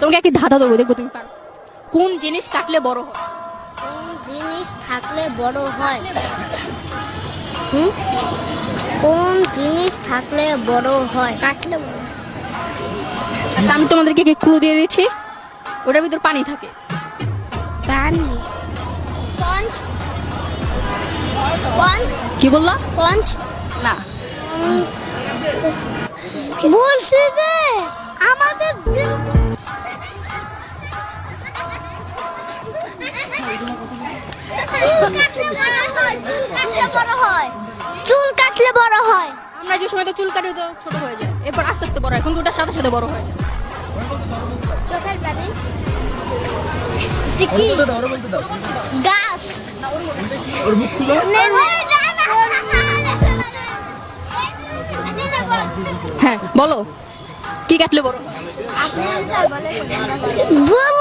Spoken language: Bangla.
তোমাকে একটি ধাঁধা ধরবো দেখব তুমি পারো। কোন জিনিস কাটলে বড় হয়? কোন জিনিস থাকলে বড় হয়? হুম? কোন জিনিস থাকলে বড় হয়? কাটলে আচ্ছা আমি তোমাদেরকে কি ক্লু দিয়ে দিচ্ছি। ওটার ভিতর পানি থাকে। পানি। পঞ্চ। পঞ্চ। কি বললা? পঞ্চ। না। বলছি যে আমরা যে সময় তো চুল কাটি তো ছোট হয়ে যায় এরপর আস্তে আস্তে বড় হয় কিন্তু ওটার সাথে সাথে বড় হয় চোখের পানি কি গাছ হ্যাঁ বলো কি কাটলে বড় হয়